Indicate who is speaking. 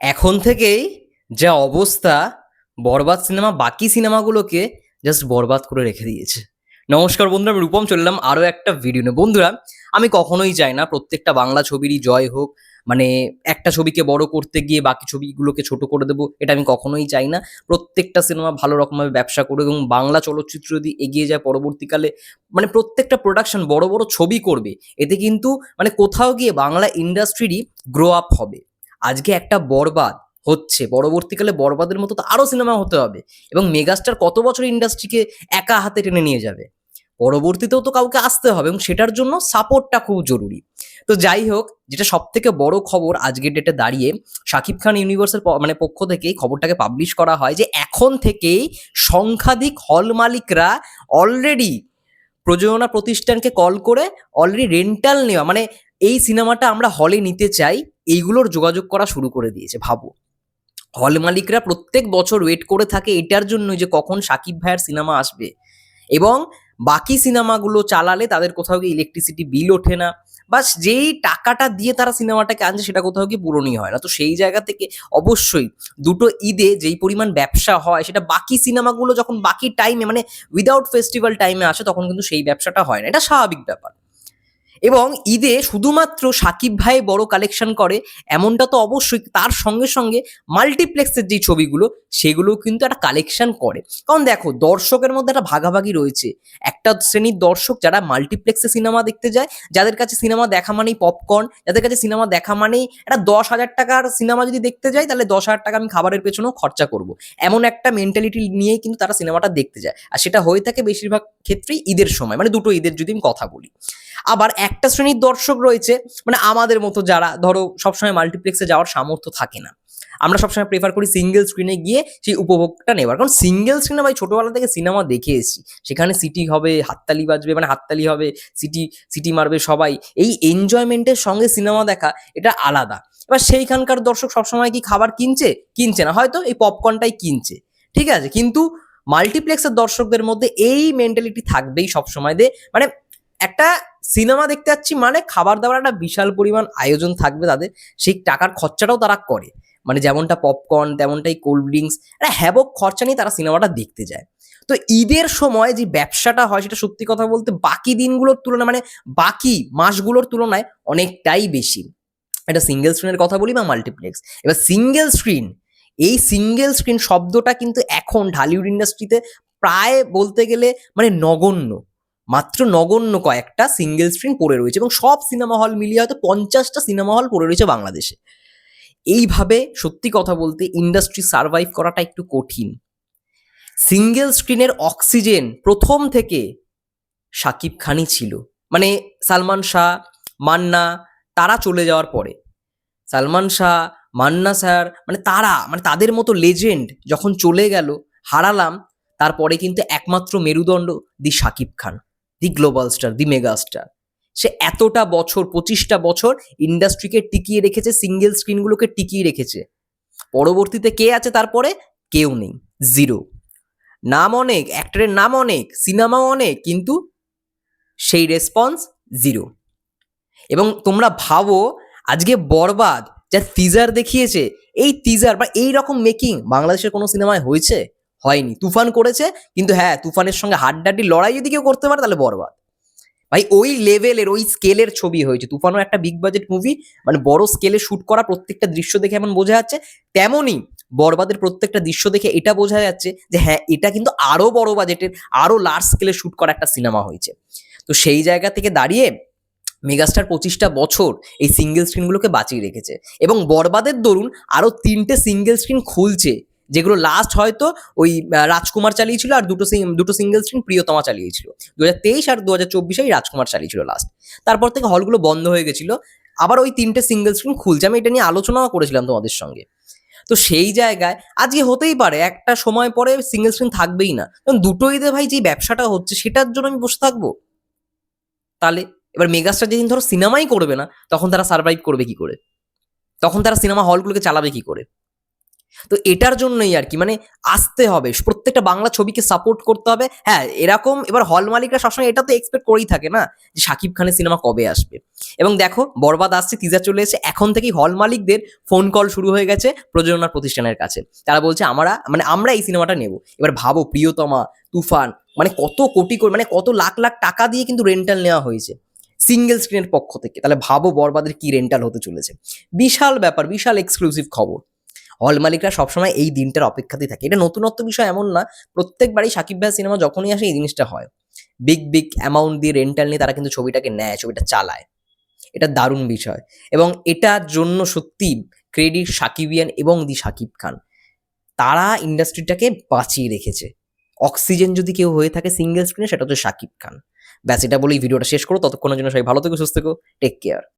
Speaker 1: এখন থেকেই যা অবস্থা, বরবাদ সিনেমা, বাকি সিনেমাগুলোকে জাস্ট বরবাদ করে রেখে দিয়েছে। নমস্কার বন্ধুরা, আমি রূপম চললাম আরও একটা ভিডিও নিয়ে। বন্ধুরা, আমি কখনোই চাই না, প্রত্যেকটা বাংলা ছবিরই জয় হোক মানে একটা ছবিকে বড় করতে গিয়ে বাকি ছবিগুলোকে ছোট করে দেবো, এটা আমি কখনোই চাই না। প্রত্যেকটা সিনেমা ভালো রকমভাবে ব্যবসা করবে এবং বাংলা চলচ্চিত্র যদি এগিয়ে যায় পরবর্তীকালে মানে প্রত্যেকটা প্রোডাকশন বড় বড় ছবি করবে, এতে কিন্তু মানে কোথাও গিয়ে বাংলা ইন্ডাস্ট্রিরই গ্রো আপ হবে। আজকে একটা বরবাদ হচ্ছে। পরবর্তীকালে বরবাদের মতো তো আরও সিনেমা হতে হবে এবং মেগাস্টার কত বছর ইন্ডাস্ট্রিকে একা হাতে টেনে নিয়ে যাবে? পরবর্তীতেও তো কাউকে আসতে হবে এবং সেটার জন্য সাপোর্টটা খুব জরুরি। তো যাই হোক, যেটা সব থেকে বড় খবর আজকের ডেটে দাঁড়িয়ে শাকিব খান ইউনিভার্সের মানে পক্ষ থেকে খবরটাকে পাবলিশ করা হয় যে এখন থেকেই সংখ্যাধিক হল মালিকরা অলরেডি প্রযোজনা প্রতিষ্ঠানকে কল করে অলরেডি রেন্টাল নেওয়া মানে এই সিনেমাটা আমরা হলে নিতে চাই। এইগুলোর যোগাযোগ করা শুরু করে দিয়েছে, ভাবো। হল মালিকরা প্রত্যেক বছর ওয়েট করে থাকে এটার জন্য যে কখন সাকিব ভাইয়ের সিনেমা আসবে এবং বাকি সিনেমাগুলো চালালে তাদের কোথাও গিয়ে ইলেকট্রিসিটি বিল ওঠে না। বা যেই টাকাটা দিয়ে তারা সিনেমাটাকে আনছে সেটা কোথাও গিয়ে পূরণই হয় না। তো সেই জায়গা থেকে অবশ্যই দুটো ঈদে যেই পরিমাণ ব্যবসা হয় সেটা বাকি সিনেমাগুলো যখন বাকি টাইমে মানে উইদাউট ফেস্টিভ্যাল টাইমে আসে তখন কিন্তু সেই ব্যবসাটা হয় না। এটা স্বাভাবিক ব্যাপার। এবং ঈদে শুধুমাত্র সাকিব ভাই বড় কালেকশন করে, এমনটা তো অবশ্যই তার সঙ্গে সঙ্গে মাল্টিপ্লেক্সের যে ছবিগুলো, সেগুলোও কিন্তু একটা কালেকশন করে। কারণ দেখো, দর্শকের মধ্যে একটা ভাগাভাগি রয়েছে। একটা শ্রেণির দর্শক যারা মাল্টিপ্লেক্সে সিনেমা দেখতে যায়, যাদের কাছে সিনেমা দেখা মানেই পপকর্ন যাদের কাছে সিনেমা দেখা মানেই একটা দশ হাজার টাকার সিনেমা যদি দেখতে যাই তাহলে দশ হাজার টাকা আমি খাবারের পেছনেও খরচা করব। এমন একটা মেন্টালিটি নিয়েই কিন্তু তারা সিনেমাটা দেখতে যায়। আর সেটা হয়ে থাকে বেশিরভাগ ক্ষেত্রেই ঈদের সময় মানে দুটো ঈদের যদি আমি কথা বলি। আবার একটা শ্রেণির দর্শক রয়েছে মানে আমাদের মতো যারা, ধরো সবসময় মাল্টিপ্লেক্সে যাওয়ার সামর্থ্য থাকে না। আমরা সবসময় প্রেফার করি সিঙ্গেল স্ক্রিনে গিয়ে সেই উপভোগটা নেবার কারণ সিঙ্গেল স্ক্রিনে ভাই ছোটোবেলা থেকে সিনেমা দেখে এসেছি। সেখানে সিটি হবে, হাততালি বাজবে মানে হাততালি হবে সিটি সিটি মারবে সবাই। এই এনজয়মেন্টের সঙ্গে সিনেমা দেখা, এটা আলাদা। এবার সেইখানকার দর্শক সবসময় কি খাবার কিনছে? কিনছে না। হয়তো এই পপকর্নটাই কিনছে। ঠিক আছে? কিন্তু মাল্টিপ্লেক্সের দর্শকদের মধ্যে এই মেন্টালিটি থাকবেই সবসময়। দে মানে একটা সিনেমা দেখতে যাচ্ছি মানে খাবার দাবার একটা বিশাল পরিমাণ আয়োজন থাকবে তাদের, সেই টাকার খরচাটাও তারা করে। মানে যেমনটা পপকর্ন তেমনটাই কোল্ড ড্রিঙ্কস একটা হ্যাবক খরচা নিয়ে তারা সিনেমাটা দেখতে যায়। তো ঈদের সময় যে ব্যবসাটা হয় সেটা সত্যি কথা বলতে বাকি দিনগুলোর তুলনায় মানে বাকি মাসগুলোর তুলনায় অনেকটাই বেশি। এটা সিঙ্গেল স্ক্রিনের কথা বলি বা মাল্টিপ্লেক্স এবার সিঙ্গেল স্ক্রিন এই সিঙ্গেল স্ক্রিন শব্দটা কিন্তু এখন ঢালিউড ইন্ডাস্ট্রিতে প্রায় বলতে গেলে মানে নগণ্য। মাত্র নগণ্য কয়েকটা সিঙ্গেল স্ক্রিন পড়ে রয়েছে এবং সব সিনেমা হল মিলিয়ে হয়তো পঞ্চাশটা সিনেমা হল পড়ে রয়েছে বাংলাদেশে। এইভাবে সত্যি কথা বলতে ইন্ডাস্ট্রি সার্ভাইভ করাটা একটু কঠিন। সিঙ্গেল স্ক্রিনের অক্সিজেন প্রথম থেকে সাকিব খানই ছিল। মানে সালমান শাহ, মান্না, তারা চলে যাওয়ার পরে। সালমান শাহ, মান্না স্যার মানে তারা মানে তাদের মতো লেজেন্ড যখন চলে গেল, হারালাম, তারপরে কিন্তু একমাত্র মেরুদণ্ড the Shakib Khan. The global star, the mega star. সে এতটা বছর, পঁচিশটা বছর ইন্ডাস্ট্রিকে টিকিয়ে রেখেছে, সিঙ্গেল স্ক্রিনগুলোকে টিকিয়ে রেখেছে। পরবর্তীতে কে আছে তারপরে? কেউ নেই, জিরো। নাম অনেক, অ্যাক্টরের নাম অনেক, সিনেমাও অনেক, কিন্তু সেই রেসপন্স জিরো। এবং তোমরা ভাবো, আজকে বরবাদ, যা টিজার দেখিয়েছে, এই টিজার বা এই রকম মেকিং বাংলাদেশের কোনো সিনেমায় হয়েছে? হয়নি। তুফান করেছে, কিন্তু হ্যাঁ তুফানের সঙ্গে হাড্ডাড্ডি লড়াই যদি কেউ করতে পারে তাহলে বরবাদ। ভাই, ওই লেভেলের ওই স্কেলের ছবি হয়েছে। তুফানও একটা বিগ বাজেট মুভি মানে বড় স্কেলে শুট করা প্রত্যেকটা দৃশ্য দেখে এমন বোঝা যাচ্ছে, তেমনই বরবাদের প্রত্যেকটা দৃশ্য দেখে এটা বোঝা যাচ্ছে যে হ্যাঁ এটা কিন্তু আরও বড় বাজেটের আরও লার্জ স্কেলে শুট করা একটা সিনেমা হয়েছে। তো সেই জায়গা থেকে দাঁড়িয়ে মেগাস্টার পঁচিশটা বছর এই সিঙ্গেল স্ক্রিনগুলোকে বাঁচিয়ে রেখেছে। এবং বরবাদের দরুন আরও তিনটে সিঙ্গেল স্ক্রিন খুলছে। যেগুলো লাস্ট হয়তো ওই রাজকুমার চালিয়েছিল আর দুটো দুটো সিঙ্গেল স্ক্রিন প্রিয়তমা চালিয়েছিল। দু হাজার তেইশ আর দু হাজার চব্বিশে রাজকুমার চালিয়েছিল লাস্ট তারপর থেকে হলগুলো বন্ধ হয়ে গেছিল। আবার ওই তিনটে সিঙ্গেল স্ক্রিন খুলছে। আমি এটা নিয়ে আলোচনাও করেছিলাম তোমাদের সঙ্গে। তো সেই জায়গায় আজকে হতেই পারে, একটা সময় পরে সিঙ্গেল স্ক্রিন থাকবেই না। কারণ দুটো ঈদে ভাই যে ব্যবসাটা হচ্ছে, সেটার জন্য আমি বসে থাকব। তাহলে এবার মেগাস্টার যেদিন ধরো সিনেমাই করবে না, তখন তারা সার্ভাইভ করবে কি করে? তখন তারা সিনেমা হলগুলোকে চালাবে কি করে? তো এটার জন্যই আর কি মানে আসতে হবে। প্রত্যেকটা বাংলা ছবিকে সাপোর্ট করতে হবে। হ্যাঁ এরকম এবার হল মালিকরা সবসময় এটা তো এক্সপেক্ট করেই থাকে না যে শাকিব খানের সিনেমা কবে আসবে। এবং দেখো, বরবাদ আসছে টিজার চলে এসেছে, এখন থেকেই হল মালিকদের ফোন কল শুরু হয়ে গেছে প্রযোজনা প্রতিষ্ঠানের কাছে। তারা বলছে, আমরা মানে আমরা এই সিনেমাটা নেব। এবার ভাবো, প্রিয়তমা, তুফান মানে কত কোটি কোটি মানে কত লাখ লাখ টাকা দিয়ে কিন্তু রেন্টাল নেওয়া হয়েছে সিঙ্গেল স্ক্রিনের পক্ষ থেকে। তাহলে ভাবো বরবাদের কি রেন্টাল হতে চলেছে। বিশাল ব্যাপার, বিশাল এক্সক্লুসিভ খবর। হল মালিকরা সবসময় এই দিনটার অপেক্ষাতেই থাকে। এটা নতুনত্ব বিষয় এমন না, প্রত্যেকবারই সাকিব ভাই সিনেমা যখনই আসে এই জিনিসটা হয়। বিগ বিগ অ্যামাউন্ট দিয়ে রেন্টাল নিয়ে তারা কিন্তু ছবিটাকে নেয়, ছবিটা চালায়। এটা দারুণ বিষয়। এবং এটার জন্য সত্যি ক্রেডিট সাকিবিয়ান এবং দি সাকিব খান। তারা ইন্ডাস্ট্রিটাকে বাঁচিয়ে রেখেছে। অক্সিজেন যদি কেউ হয়ে থাকে সিঙ্গেল স্ক্রিনে সেটা হচ্ছে সাকিব খান। ব্যাস, এটা বলেই ভিডিওটা শেষ করো। ততক্ষণের জন্য সবাই ভালো থেকো, সুস্থ থেকো। Take care